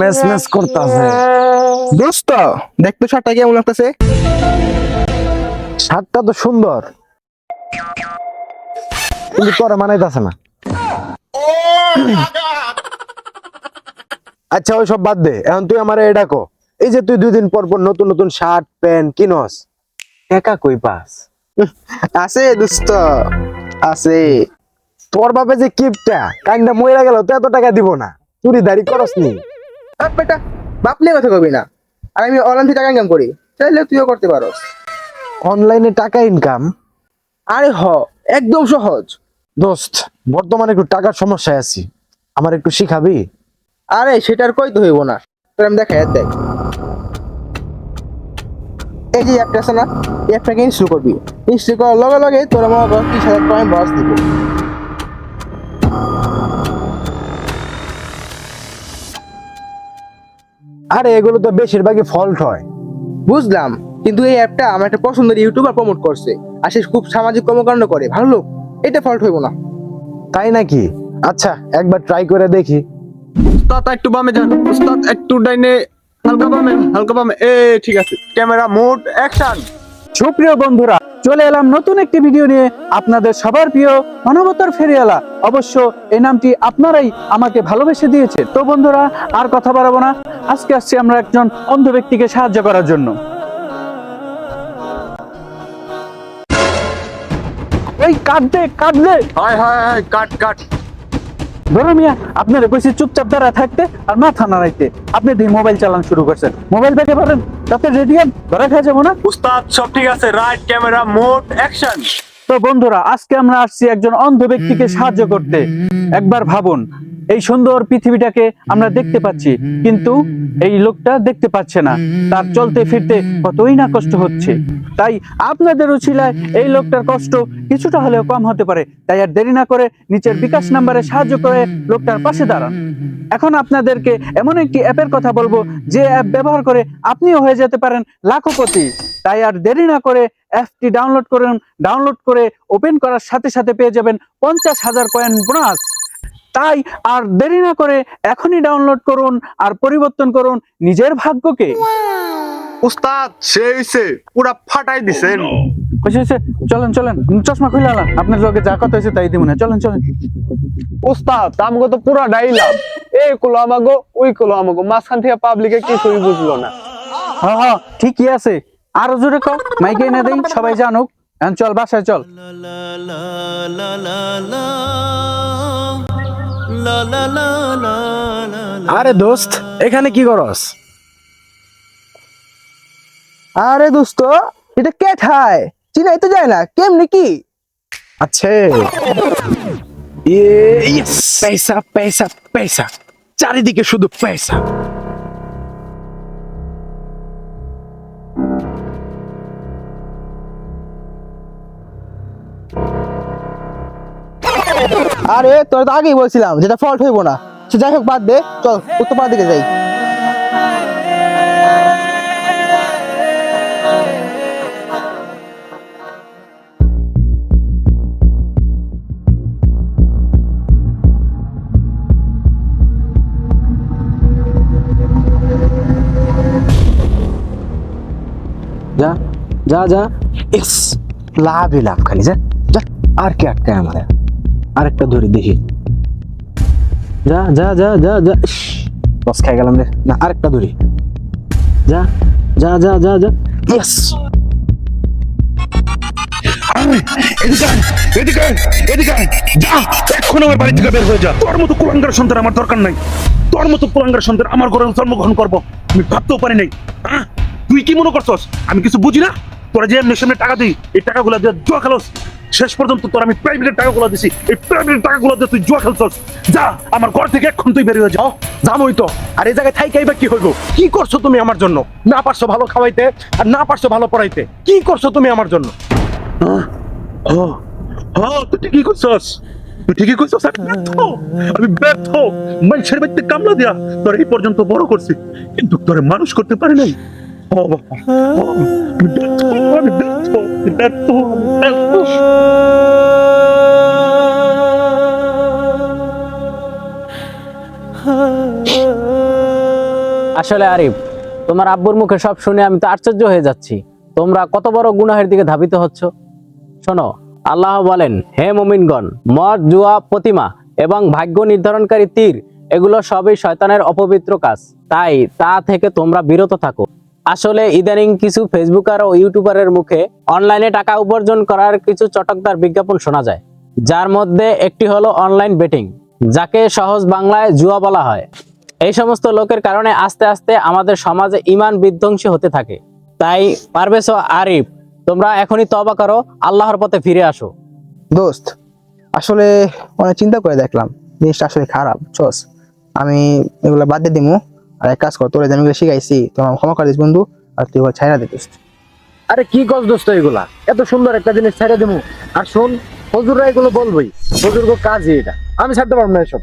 Mace mace করতেছে। দোস্ত দেখতো শার্টটা কেমন লাগতেছে? শার্টটা তো সুন্দর। কিন্তু তোরা মানাইতেছে না। আচ্ছা ওই সব বাদ দে। এখন তুই আমার এটা কো। এই যে তুই দুই দিন পর পর নতুন নতুন শার্ট প্যান্ট কিনস একা কই পাস? আছে দোস্ত আছে। তোর বাপে যে কিপটা কাইন্ডা মইরা গেল তো এত টাকা দিব না। চুরি দাড়ি করস নি আপ বেটা বাপ নিয়ে কথা কবি না। আর আমি অনলাইন থেকে টাকা ইনকাম করি চাইলে তুইও করতে পারোস অনলাইনে টাকা ইনকাম আরে হ একদম সহজ। দোস্ত বর্তমানে একটু টাকার সমস্যায় আছি। আমার একটু শিখাবি? আরে সেটার কই তো হইব না। তোর আমি আর দেখ। এই যে অ্যাপটা আছে না এই অ্যাপটাকে ইনস্টল করবি। ইনস্টল করার লগে লগে তোর মনে কর তিরিশ হাজার টাকা বস দিবে। আরে এগুলো তো বেশিরভাগই ফল্ট হয়। বুঝলাম কিন্তু এই অ্যাপটা আমার একটা পছন্দের ইউটিউবার প্রমোট করছে আর সে খুব সামাজিক কর্মকাণ্ড করে ভালো লোক এটা ফল্ট হইব না। তাই নাকি? আচ্ছা একবার ট্রাই করে দেখি। উস্তাদ একটু বামে যান। উস্তাদ একটু ডাইনে হালকা বামে হালকা বামে। এ ঠিক আছে। ক্যামেরা মোড অ্যাকশন সুপ্রিয় বন্ধুরা, চলে এলাম নতুন একটি ভিডিও নিয়ে। আপনাদের সবার প্রিয় মানবতার ফেরিয়ালা অবশ্য এই নামটি আপনারাই আমাকে ভালোবেসে দিয়েছে তো বন্ধুরা, আর কথা বাড়াবো না। আজকে আসছি আমরা একজন অন্ধ ব্যক্তিকে সাহায্য করার জন্য। এই কাটবে কাটবে হায় হায় হায়, কাট কাট। ধরো মিয়া আপনার কইছি চুপচাপ দাঁড়া থাকতে আর মাথা নাড়াইতে। আপনি দিয়ে মোবাইল চালান শুরু করছেন। মোবাইল দেখে পারেন তাতে রেডিয়াম ধরা খাওয়া যাব না? উস্তাদ সব ঠিক আছে রাইট ক্যামেরা মোড অ্যাকশন তো বন্ধুরা আজকে আমরা আসছি একজন অন্ধ ব্যক্তিকে সাহায্য করতে। একবার ভাবুন এই সুন্দর পৃথিবীটাকে আমরা দেখতে পাচ্ছি কিন্তু এই লোকটা দেখতে পাচ্ছে না। তার চলতে ফিরতে কতই না কষ্ট হচ্ছে। তাই আপনাদের উচিলায় এই লোকটার কষ্ট কিছুটা হলেও কম হতে পারে। তাই আর দেরি না করে নিচের বিকাশ নাম্বারে সাহায্য করে লোকটার পাশে দাঁড়ান। এখন আপনাদেরকে এমন একটি অ্যাপের কথা বলব যে অ্যাপ ব্যবহার করে আপনিও হয়ে যেতে পারেন লাখপতি। তাই আর দেরি না করে অ্যাপটি ডাউনলোড করুন। ডাউনলোড করে ওপেন করার সাথে সাথে পেয়ে যাবেন পঞ্চাশ হাজার কয়েন বোনাস। তাই আর দেরি না করে এখনই ডাউনলোড করুন আর পরিবর্তন করুন নিজের ভাগ্যকে। উস্তাদ সে হইছে পুরা ফাটাই দিছেন। হয়েছে হয়েছে চলেন চলেন চশমা খুলে আলাম আপনার লগে যা কথা হয়েছে তাই দিব না চলেন চলেন। উস্তাদ আমাকে তো পুরা ডাইলাম। এই কুলো আমাগো ওই কুলো আমাগো মাঝখান থেকে পাবলিকে কিছুই বুঝলো না। হ্যাঁ হ্যাঁ ঠিকই আছে। আরও জোরে কও মাইকে এনে দেই সবাই জানুক। এখন চল বাসায় চল। আরে দোস্ত এখানে কি করস? আরে দোস্ত এটা কে ঠায় চিনাই তো যায় না কেমনি কি? আচ্ছা। পয়সা পয়সা পয়সা চারিদিকে শুধু পয়সা আরে, তোর তো আগেই বলছিলাম যেটা ফল্ট হইব না। সে যাই হোক, বাদ দে, চল উত্তরপাড়ার দিকে যাই। যা যা যা। ইস, লাভই লাভ খালি যা যা। আর কি আটকায় আমাদের? আরেকটা ধরে, দেখি। যা যা যা যা যা বস খাই গেলাম রে। না, আরেকটা ধরি। যা যা যা যা যা। ইয়েস সন্তান আমার দরকার নাই। তোর মতো কুলাঙ্গার সন্তান আমার করব। আমি ভাবতেও পারি নাই? তুই কি মনে আমি কিছু বুঝি না? তোরা যে টাকা দিই এই টাকাগুলো দিয়ে জুয়া খেলোস। শেষ পর্যন্ত তোর আমি প্রাইভেটের টাকাগুলো দিছি। এই প্রাইভেটের টাকাগুলো দিয়ে তুই জুয়া খেলছস। যা, আমার ঘর থেকে এখন তুই বেরিয়ে যাও জানোই তো। আর এই জায়গায় থাইকাই বা কি হইব? কি করছ তুমি আমার জন্য? না পারছ ভালো খাওয়াইতে আর না পারছ ভালো পড়াইতে। কি করছ তুমি আমার জন্য? ও ও তুই ঠিকই করছস। তুই ঠিকই করছস, আমি আমি ব্যর্থ। মানুষের বাড়িতে কামলা দিয়া, তোর এই পর্যন্ত বড় করছি। কিন্তু তোরে মানুষ করতে পারে নাই। আসলে আরিফ, তোমার আব্বুর মুখে সব শুনে আমি তো আশ্চর্য হয়ে যাচ্ছি। তোমরা কত বড় গুনাহের দিকে ধাবিত হচ্ছ? শোনো, আল্লাহ বলেন, হে মুমিনগণ, মদ, জুয়া, প্রতিমা এবং ভাগ্য নির্ধারণকারী তীর, এগুলো সবই শয়তানের অপবিত্র কাজ। তাই তা থেকে তোমরা বিরত থাকো। আসলে ইদানিং কিছু ফেসবুকার ও ইউটিউবারের মুখে অনলাইনে টাকা উপার্জন করার কিছু চটকদার বিজ্ঞাপন শোনা যায়। যার মধ্যে একটি হলো অনলাইন বেটিং যাকে সহজ বাংলায় জুয়া বলা হয়। এই সমস্ত লোকের কারণে আস্তে আস্তে আমাদের সমাজে ইমান বিধ্বংসী হতে থাকে। তাই ও আরিফ, তোমরা এখনই তবা করো, আল্লাহর পথে ফিরে আসো। দোস্ত, আসলে অনেক চিন্তা করে দেখলাম। জিনিসটা আসলে খারাপ, চস। আমি এগুলো বাদ দিয়ে দিমু। আর এক কাজ কর, তোরা আমি শিখাইছি তোমার ক্ষমা করে দিস বন্ধু, আর তুই ওর ছাইরা দিতিস। আরে কি গছ দোস্ত এগুলা? এত সুন্দর একটা জিনিস ছাইরা দেবো আর শোন, হজুররা এগুলো বলবই। হজুর কাজই এটা। আমি ছাড়তে পারব না এসব।